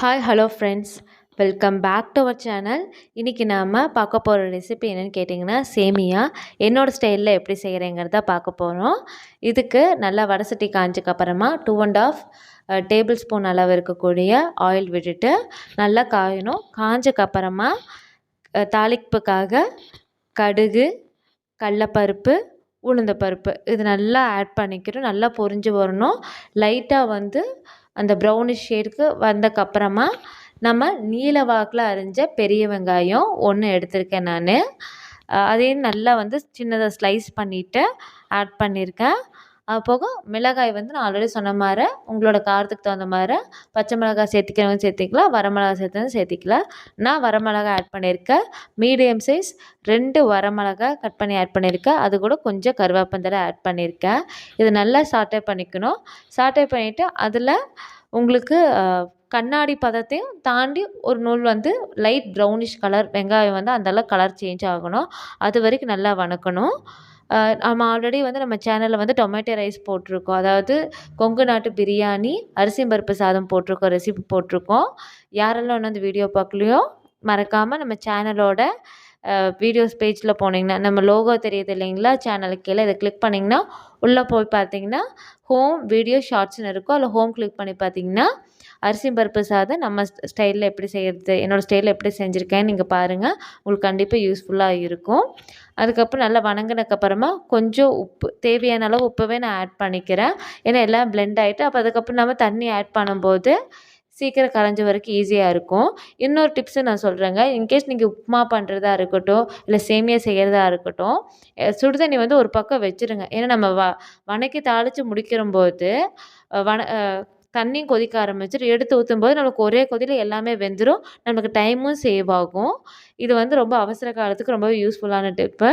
Hi hello friends welcome back to our channel இன்றைக்கி நாம் பார்க்க போகிற ரெசிபி என்னென்னு கேட்டிங்கன்னா சேமியா. என்னோடய ஸ்டைலில் எப்படி செய்கிறேங்கிறத பார்க்க போகிறோம் இதுக்கு நல்லா வடசட்டி காஞ்சக்கப்புறமா two and half tablespoon அளவு இருக்கக்கூடிய ஆயில் விட்டுட்டு நல்லா காயணும். காஞ்சக்கப்புறமா தாளிப்புக்காக கடுகு கடலப்பருப்பு உளுந்தப்பருப்பு இது நல்லா ஆட் பண்ணிக்கிறோம் நல்லா பொரிஞ்சு வரணும். லைட்டாக வந்து அந்த ப்ரௌனிஷ் ஷேடுக்கு வந்தக்கப்புறமா நம்ம நீல வாக்கில் அரிஞ்ச பெரிய வெங்காயம் ஒன்று எடுத்திருக்கேன் நான். அதையும் நல்லா வந்து சின்னதாக ஸ்லைஸ் பண்ணிவிட்டு ஆட் பண்ணியிருக்கேன் அது போக மிளகாய் வந்து நான் ஆல்ரெடி சொன்ன மாதிரி உங்களோட காரத்துக்கு தகுந்த மாதிரி பச்சை மிளகாய் சேர்த்திக்கிறவங்க சேர்த்திக்கலாம் வரமிளகாய் சேர்த்தவங்க சேர்த்திக்கலாம். நான் வரமிளகாய் ஆட் பண்ணியிருக்கேன். மீடியம் சைஸ் ரெண்டு வரமிளகாய் கட் பண்ணி ஆட் பண்ணியிருக்கேன். அது கூட கொஞ்சம் கருவேப்பந்தலை ஆட் பண்ணியிருக்கேன். இது நல்லா சாட்டை பண்ணிக்கணும். சாட்டை பண்ணிவிட்டு அதில் உங்களுக்கு கண்ணாடி பதத்தையும் தாண்டி ஒரு நூல் வந்து லைட் ப்ரௌனிஷ் கலர் வெங்காயம் வந்து அந்தளவு கலர் சேஞ்ச் ஆகணும். அது வரைக்கும் நல்லா வணக்கணும். நம்ம ஆல்ரெடி வந்து நம்ம சேனலில் வந்து டொமேட்டோ ரைஸ் போட்டிருக்கோம். அதாவது கொங்கு நாட்டு பிரியாணி அரிசி பருப்பு சாதம் போட்டிருக்கோம் ரெசிபி போட்டிருக்கோம். யாரெல்லாம் ஒன்று அந்த வீடியோ பார்க்கலையோ மறக்காமல் நம்ம சேனலோட வீடியோஸ் பேஜில் போனீங்கன்னா நம்ம லோகோ தெரியுது இல்லைங்களா சேனலுக்கு கீழே இதை கிளிக் பண்ணிங்கன்னா உள்ளே போய் பார்த்தீங்கன்னா ஹோம் வீடியோ ஷார்ட்ஸ்னு இருக்கும். அதில் ஹோம் கிளிக் பண்ணி பார்த்தீங்கன்னா அரிசி பருப்பு சாதம் நம்ம ஸ்டைலில் எப்படி செய்கிறது என்னோடய ஸ்டைலில் எப்படி செஞ்சுருக்கேன்னு நீங்கள் பாருங்கள் உங்களுக்கு கண்டிப்பாக யூஸ்ஃபுல்லாக இருக்கும். அதுக்கப்புறம் நல்லா வணங்கினதுக்கப்புறமா கொஞ்சம் உப்பு தேவையான அளவு உப்பவே நான் ஆட் பண்ணிக்கிறேன். ஏன்னா எல்லாம் பிளெண்ட் ஆகிட்டு அப்போ அதுக்கப்புறம் நம்ம தண்ணி ஆட் பண்ணும்போது சீக்கிரம் கரைஞ்ச வரைக்கும் ஈஸியாக இருக்கும். இன்னொரு டிப்ஸு நான் சொல்கிறேங்க இன்கேஸ் நீங்கள் உப்புமா பண்ணுறதா இருக்கட்டும் இல்லை சேமியா செய்கிறதா இருக்கட்டும் சுடுதண்ணி வந்து ஒரு பக்கம் வச்சுருங்க. ஏன்னா நம்ம வ வணக்கி தாளித்து முடிக்கிறம்போது வன தண்ணியும் கொதிக்க ஆரம்பிச்சிடும் எடுத்து ஊற்றும்போது நம்மளுக்கு ஒரே கொதியில் எல்லாமே வெந்துடும் நமக்கு டைமும் சேவ் ஆகும். இது வந்து ரொம்ப அவசர காலத்துக்கு ரொம்பவே யூஸ்ஃபுல்லான டிப்பு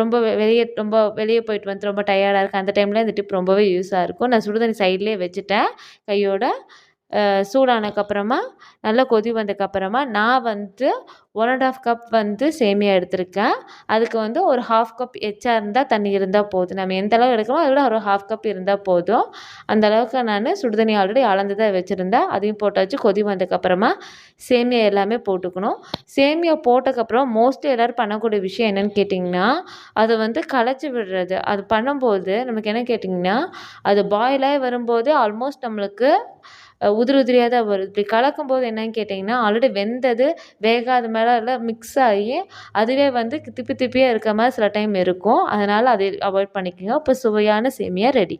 ரொம்ப வெளியே ரொம்ப வெளியே போயிட்டு வந்து ரொம்ப டயர்டாக இருக்குது அந்த டைமில் இந்த டிப் ரொம்பவே யூஸாக இருக்கும். நான் சுடுதண்ணி சைட்லேயே வச்சுட்டேன். கையோட சூடானதுக்கப்புறமா நல்லா கொதி வந்ததுக்கப்புறமா நான் வந்து ஒன் அண்ட் ஆஃப் கப் வந்து சேமியா எடுத்திருக்கேன். அதுக்கு வந்து ஒரு ஹாஃப் கப் எச்சா இருந்தால் தண்ணி இருந்தால் போதும். நம்ம எந்த அளவு எடுக்கிறோமோ அதோட ஒரு ஹாஃப் கப் இருந்தால் போதும். அந்த அளவுக்கு நான் சுடுதண்ணி ஆல்ரெடி அளந்து தான் வச்சுருந்தேன் அதையும் போட்டாச்சு கொதி வந்ததுக்கப்புறமா சேமியா எல்லாமே போட்டுக்கணும். சேமியா போட்டதுக்கப்புறம் மோஸ்ட்லி எல்லோரும் பண்ணக்கூடிய விஷயம் என்னென்னு கேட்டிங்கன்னா அதை வந்து களைச்சி விடுறது. அது பண்ணும்போது நமக்கு என்ன கேட்டிங்கன்னா அது பாயிலாகி வரும்போது ஆல்மோஸ்ட் நம்மளுக்கு உதிரி உதிரியாக தான் வரும் இப்படி கலக்கும்போது என்னன்னு கேட்டிங்கன்னா ஆல்ரெடி வெந்தது வேகாத மேலே எல்லாம் மிக்ஸ் ஆகி அதுவே வந்து திப்பி திப்பியாக இருக்க மாதிரி சில டைம் இருக்கும். அதனால் அதை அவாய்ட் பண்ணிக்கோங்க. இப்போ சுவையான சேமியா ரெடி